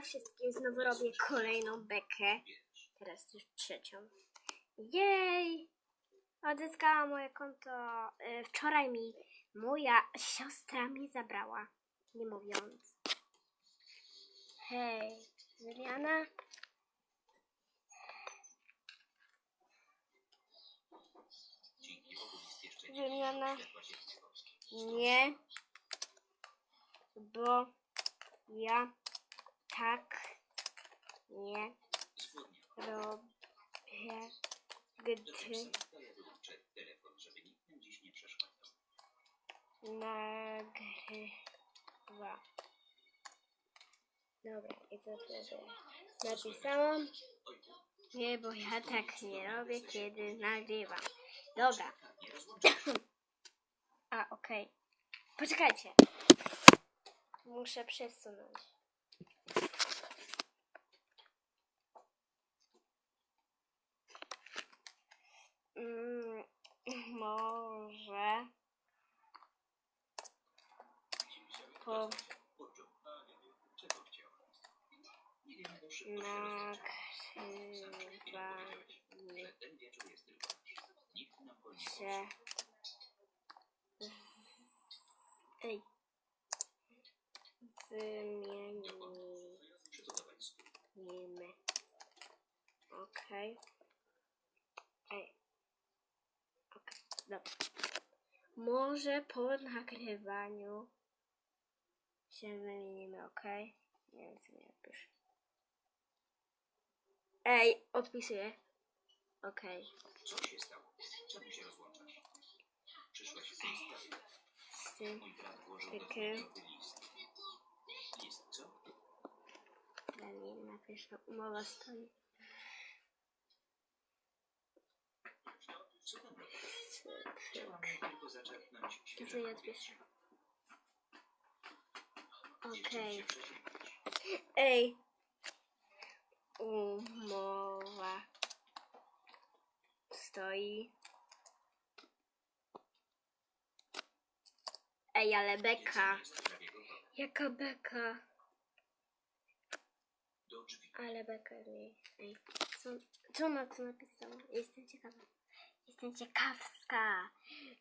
wszystkim znowu robię kolejną bekę. Teraz już trzecią. Jej! Odzyskałam moje konto. Y, Wczoraj mi moja siostra mi zabrała. Nie mówiąc. Hej, wymiana? Wymiana. Nie. Bo ja tak nie robię, gdy nagrywa. Dobra, i to wtedy napisałam. Nie, bo ja tak nie robię, kiedy nagrywam. Dobra. A, okej. Poczekajcie. Muszę przesunąć. Mm, może po nagrywaniu się Ej. Okej. Ej. Okej, dobra. Może po nagrywaniu się wymienimy, okej? Nie wiem, co mi odpisz. Ej, odpisuję. Okej. Co się stało? Czemu się rozłączasz? Przyszłaś w tej sprawie. Sy- Mój brat włożył do list. List co? Nie napiszę, umowa stoi. Chciałam tylko zaczerpnąć co świeżego powietrza. odpiszę? Jeszcze Okej. się przeziębić. Ej. Umowa stoi. Ej, ale beka. Jedzenie jest prawie gotowe. Jaka beka? Do drzwi. Ale beka mi. Ej, co, co na to napisała? Jestem ciekawa. Jestem ciekawska.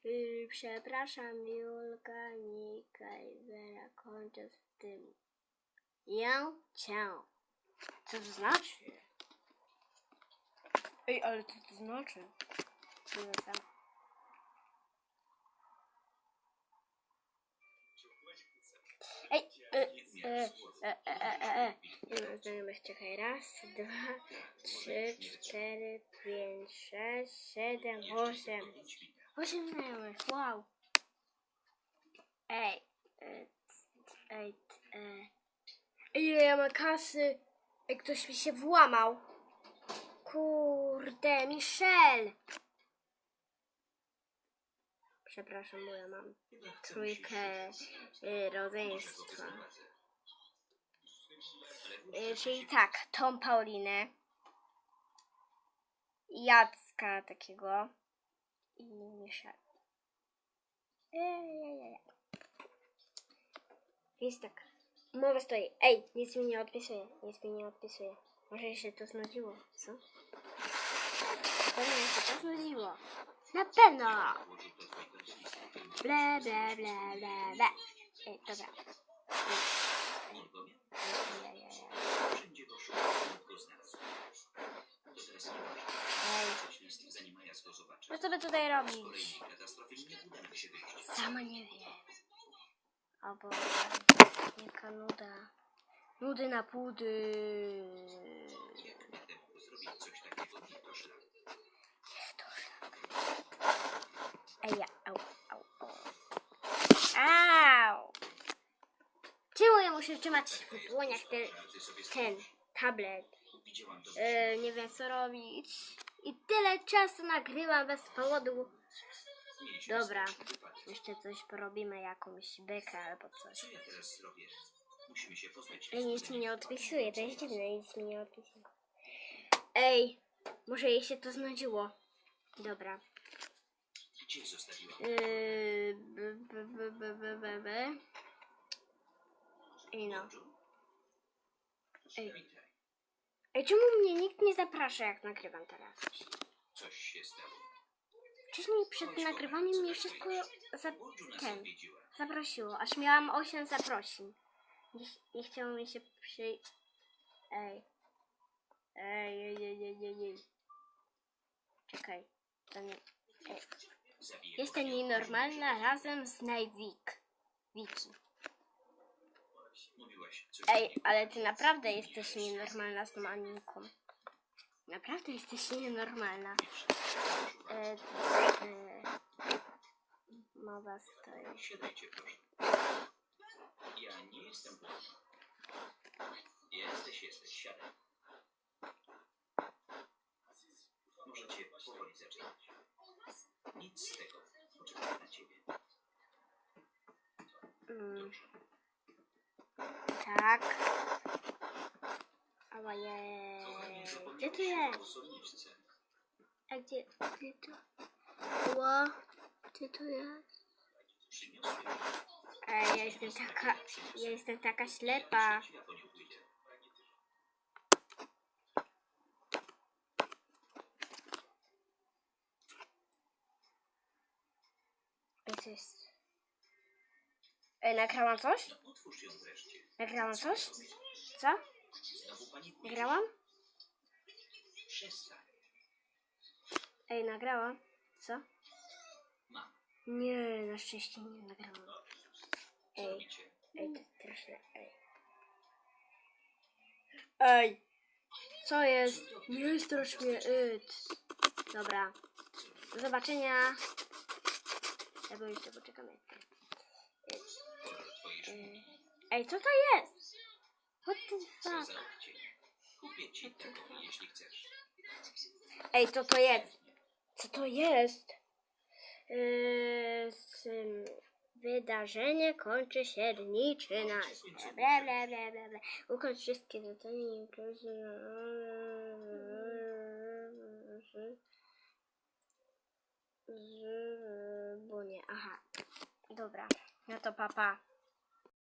Yy, przepraszam, Julka, Nika i Wera, kończę z tym. Ja cię. Co to znaczy? Ej, ale co to znaczy? Nie wiem sam. Ej, e, e, e, e, e, e. Mam znajomych, czekaj. Raz, dwa, trzy, cztery, pięć, sześć, siedem, osiem. Osiem znajomych, wow. Ej, ej. Ej, ile ja mam kasy? Ej, ktoś mi się włamał. Kurde, Michelle. Przepraszam, bo ja mam trójkę y, rodzeństwa. Y, czyli tak, Tom Paulinę, Jacka takiego i ej, ej. Jest tak. Umowa stoi. Ej, nic mi nie odpisuje. Nic mi nie odpisuje. Może się to znudziło, co? Pewnie się to znudziło. Na pewno! Ble, ble, ble, ble, ble. Ej, dobra. Ej, ej, ej, ej. Wszędzie go szukał, lub go znalazł. To teraz nie ważne. Ej, Coś list zanim Maja go by tutaj robić? Sama nie wiem. Albo jaka nuda. Nudy na pudy. Ej, ja, au, au, au. Au! Czemu ja muszę trzymać w dłoniach ten, sobie ten tablet? E, nie wiem co robić. I tyle czasu nagrywam bez powodu. Dobra. Jeszcze coś porobimy, jakąś bekę albo coś. Ej, nic mi nie odpisuje, to jest dziwne, nic mi nie odpisuje. Ej, może jej się to znudziło. Dobra. Gdzie zostawiłam? Yy, b, b, b, b, b, b, b. I no. Ej. Ej, czemu mnie nikt nie zaprasza, jak nagrywam teraz? Coś się stało. Wcześniej przed nagrywaniem mnie wszystko za... Ten zaprosiło, aż miałam 8 zaprosin. Nie, nie chciało mi się przy... Ej. Ej, ej, ej, ej, ej, ej. Czekaj, to nie... Ej. Jestem nienormalna razem z Najwik. Wiki. Coś Ej, ale ty naprawdę jesteś nienormalna z tą Aninką. Naprawdę jesteś nienormalna. E, e, mowa stoi. Siadajcie proszę. Ja nie jestem głodny. Jesteś, jesteś, siadaj. Możecie powoli zaczynać. Nic z tego. Poczekaj na ciebie. Mm, Dobrze. Tak. Ała je. Gdzie tu jest? A gdzie? Gdzie tu? Ła. Gdzie tu jest? Ej, ja jestem taka... Ja jestem taka ślepa. Co jest? Ej, nagrałam coś? No. Nagrałam coś? Co? Nagrałam? Ej, nagrałam. Co? Nie, na szczęście nie nagrałam. Co Ej. Ej, to straszne, ej. Ej! Co jest? Nie strasz mnie, it. Dobra. Do zobaczenia. Albo jeszcze poczekamy. Ej, co to jest? What the Co fuck? Kupię ci taką, jeśli chcesz. Ej, co to jest? Co to jest? Yy, z, ym, wydarzenie kończy się dni 13. Bla, bla, bla, bla, bla. Ukończ wszystkie zadania. Z, bo nie, aha. Dobra, no to papa.